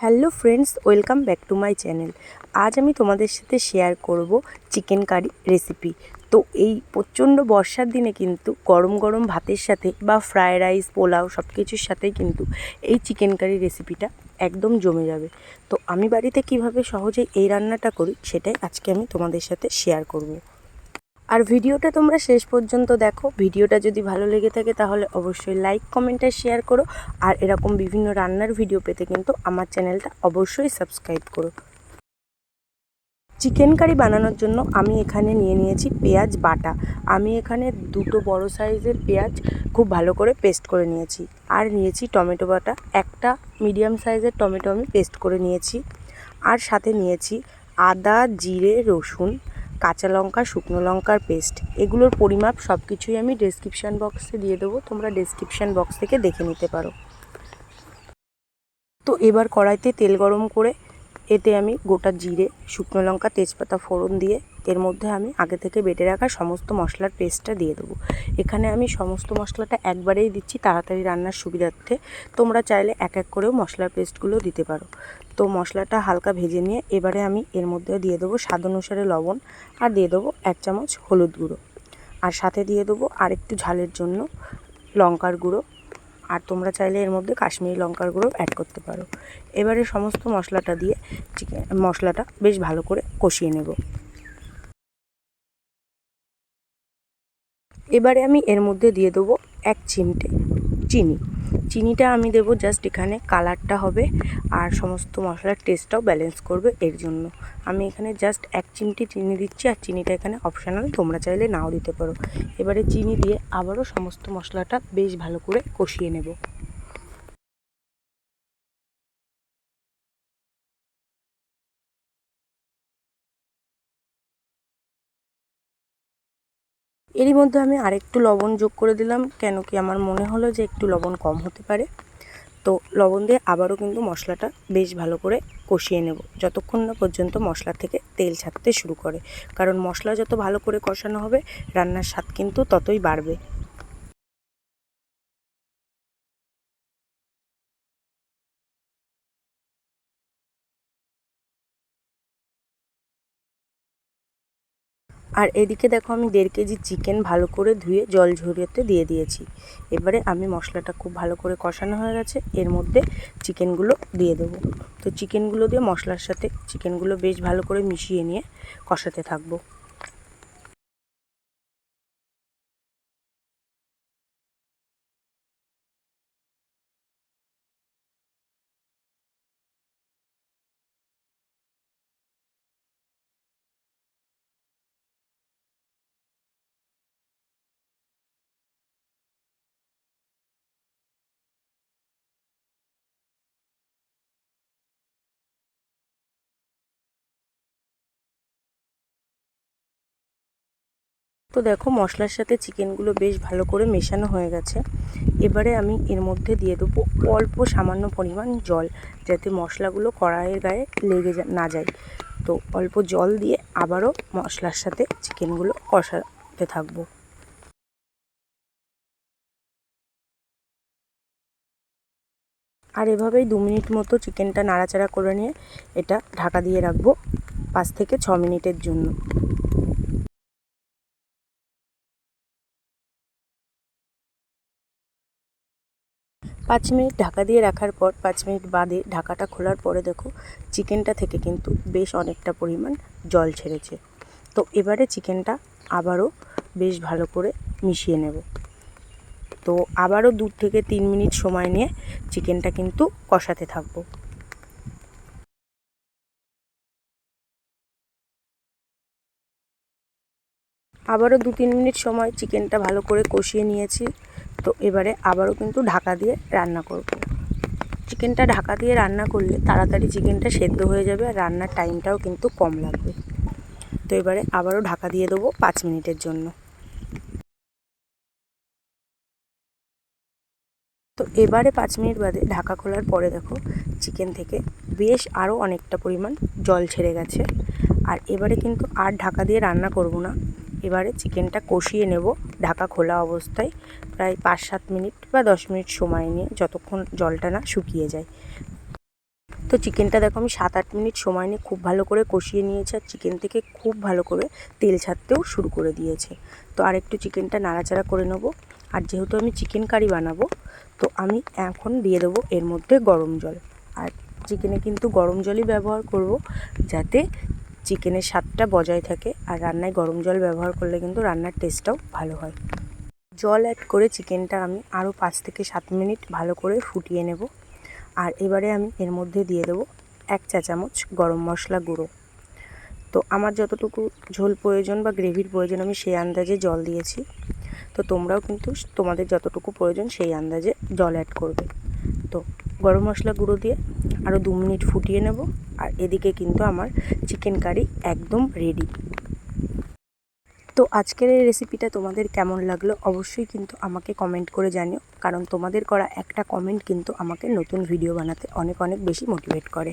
Hello friends, welcome back to my channel. আজ আমি তোমাদের সাথে শেয়ার করব চিকেন কারি রেসিপি। তো এই প্রচণ্ড বর্ষার দিনে কিন্তু গরম গরম ভাতের সাথে বা ফ্রায়েড রাইস, পোলাও সব কিছুর সাথেই কিন্তু এই চিকেন কারি রেসিপিটা একদম জমে যাবে। তো আমি বাড়িতে কীভাবে সহজেই এই রান্নাটা করি সেটাই আজকে আমি তোমাদের সাথে শেয়ার করব। আর ভিডিওটা তোমরা শেষ পর্যন্ত দেখো। ভিডিওটা যদি ভালো লেগে থাকে তাহলে অবশ্যই লাইক কমেন্ট আর শেয়ার করো। আর এরকম বিভিন্ন রান্নার ভিডিও পেতে কিন্তু আমার চ্যানেলটা অবশ্যই সাবস্ক্রাইব করো। চিকেন কারি বানানোর জন্য আমি এখানে নিয়ে নিয়েছি পেঁয়াজ বাটা। আমি এখানে দুটো বড় সাইজের পেঁয়াজ খুব ভালো করে পেস্ট করে নিয়েছি। আর নিয়েছি টমেটো বাটা। একটা মিডিয়াম সাইজের টমেটো আমি পেস্ট করে নিয়েছি। আর সাথে নিয়েছি আদা, জিরে, রসুন। কাঁচা লঙ্কা, শুকনো লঙ্কার পেস্ট এগুলোর পরিমাপ সব কিছুই আমি ডেসক্রিপশান বক্সে দিয়ে দেবো। তোমরা ডেসক্রিপশান বক্স থেকে দেখে নিতে পারো। তো এবার কড়াইতে তেল গরম করে, এতে আমি গোটা জিরে, শুকনো লঙ্কা, তেজপাতা ফোড়ন দিয়ে এর মধ্যে আমি আগে থেকে বেটে রাখা সমস্ত মশলার পেস্টটা দিয়ে দেবো। এখানে আমি সমস্ত মশলাটা একবারেই দিচ্ছি তাড়াতাড়ি রান্নার সুবিধার্থে। তোমরা চাইলে এক এক করেও মশলার পেস্টগুলো দিতে পারো। তো মশলাটা হালকা ভেজে নিয়ে এবারে আমি এর মধ্যে দিয়ে দেবো স্বাদ অনুসারে লবণ আর দিয়ে দেবো এক চামচ হলুদ গুঁড়ো। আর সাথে দিয়ে দেবো আর একটু ঝালের জন্য লঙ্কার গুঁড়ো। আর তোমরা চাইলে এর মধ্যে কাশ্মীরি লঙ্কার গুঁড়ো অ্যাড করতে পারো। এবারে সমস্ত মশলাটা দিয়ে চিকেন মশলাটা বেশ ভালো করে কষিয়ে নেব। এবারে আমি এর মধ্যে দিয়ে দেবো এক চিমটে চিনি। চিনিটা আমি দেবো জাস্ট এখানে কালারটা হবে আর সমস্ত মশলার টেস্টটাও ব্যালেন্স করবে এর জন্য। আমি এখানে জাস্ট এক চিমটি চিনি দিচ্ছি আর চিনিটা এখানে অপশানাল তোমরা চাইলে নাও দিতে পারো। এবারে চিনি দিয়ে আবারও সমস্ত মশলাটা বেশ ভালো করে কষিয়ে নেব। এরই মধ্যে আমি আরেকটু লবণ যোগ করে দিলাম, কেন কি আমার মনে হলো যে একটু লবণ কম হতে পারে। তো লবণ দিয়ে আবারও কিন্তু মশলাটা বেশ ভালো করে কষিয়ে নেব, যতক্ষণ না পর্যন্ত মশলা থেকে তেল ছাড়তে শুরু করে। কারণ মশলা যত ভালো করে কষানো হবে, রান্নার স্বাদ কিন্তু ততই বাড়বে। আর এদিকে দেখো আমি দেড় কেজি চিকেন ভালো করে ধুয়ে জল ঝরিয়েতে দিয়ে দিয়েছি। এবারে আমি মশলাটা খুব ভালো করে কষানো হয়ে গেছে, এর মধ্যে চিকেনগুলো দিয়ে দেবো। তো চিকেনগুলো দিয়ে মশলার সাথে চিকেনগুলো বেশ ভালো করে মিশিয়ে নিয়ে কষাতে থাকব। তো দেখো মশলার সাথে চিকেনগুলো বেশ ভালো করে মেশানো হয়ে গেছে। এবারে আমি এর মধ্যে দিয়ে দেবো অল্প সামান্য পরিমাণ জল, যাতে মশলাগুলো কড়াইয়ের গায়ে লেগে না যায়। তো অল্প জল দিয়ে আবারও মশলার সাথে চিকেনগুলো কষাতে থাকব। আর এভাবেই দু মিনিট মতো চিকেনটা নাড়াচাড়া করে নিয়ে এটা ঢাকা দিয়ে রাখব পাঁচ থেকে ছ মিনিটের জন্য। পাঁচ মিনিট ঢাকা দিয়ে রাখার পর, পাঁচ মিনিট বাদে ঢাকাটা খোলার পরে দেখো, চিকেনটা থেকে কিন্তু বেশ অনেকটা পরিমাণ জল ছেড়েছে। তো এবারে চিকেনটা আবারও বেশ ভালো করে মিশিয়ে নেব। তো আবারও দু থেকে তিন মিনিট সময় নিয়ে চিকেনটা কিন্তু কষাতে থাকব। আবারও দু তিন মিনিট সময় চিকেনটা ভালো করে কষিয়ে নিয়েছি। তো এবারে আবারও কিন্তু ঢাকা দিয়ে রান্না করব। চিকেনটা ঢাকা দিয়ে রান্না করলে তাড়াতাড়ি চিকেনটা সেদ্ধ হয়ে যাবে আর রান্নার টাইমটাও কিন্তু কম লাগবে। তো এবারে আবারও ঢাকা দিয়ে দেবো পাঁচ মিনিটের জন্য। তো এবারে পাঁচ মিনিট বাদে ঢাকা খোলার পরে দেখো চিকেন থেকে বেশ আরও অনেকটা পরিমাণ জল ছেড়ে গেছে। আর এবারে কিন্তু আর ঢাকা দিয়ে রান্না করব না। এবারে চিকেনটা কষিয়ে নেব ঢাকা খোলা অবস্থায়। প্রায় পাঁচ সাত মিনিট বা দশ মিনিট সময় নিয়ে যতক্ষণ জলটা না শুকিয়ে যায়। তো চিকেনটা দেখো আমি সাত আট মিনিট সময় নিয়ে খুব ভালো করে কষিয়ে নিয়েছি আর চিকেন থেকে খুব ভালো করে তেল ছাড়তেও শুরু করে দিয়েছে। তো আর একটু চিকেনটা নাড়াচাড়া করে নেব। আর যেহেতু আমি চিকেন কারি বানাবো, তো আমি এখন দিয়ে দেবো এর মধ্যে গরম জল। আর চিকেনে কিন্তু গরম জলই ব্যবহার করব যাতে চিকেনের স্বাদটা বজায় থাকে। আর রান্নায় গরম জল ব্যবহার করলে কিন্তু রান্নার টেস্টটাও ভালো হয়। জল অ্যাড করে চিকেনটা আমি আরও পাঁচ থেকে সাত মিনিট ভালো করে ফুটিয়ে নেব। আর এবারে আমি এর মধ্যে দিয়ে দেবো এক চা চামচ গরম মশলা গুঁড়ো। তো আমার যতটুকু ঝোল প্রয়োজন বা গ্রেভির প্রয়োজন আমি সেই আন্দাজে জল দিয়েছি। তো তোমরাও কিন্তু তোমাদের যতটুকু প্রয়োজন সেই আন্দাজে জল অ্যাড করবে। তো গরম মশলা গুঁড়ো দিয়ে আরও দু মিনিট ফুটিয়ে নেব। আর এদিকে কিন্তু আমার চিকেন কারি একদম রেডি তো আজকের এই রেসিপিটা তোমাদের কেমন লাগল অবশ্যই কিন্তু আমাকে কমেন্ট করে জানিও। কারণ তোমাদের করা একটা কমেন্ট কিন্তু আমাকে নতুন ভিডিও বানাতে অনেক অনেক বেশি মোটিভেট করে।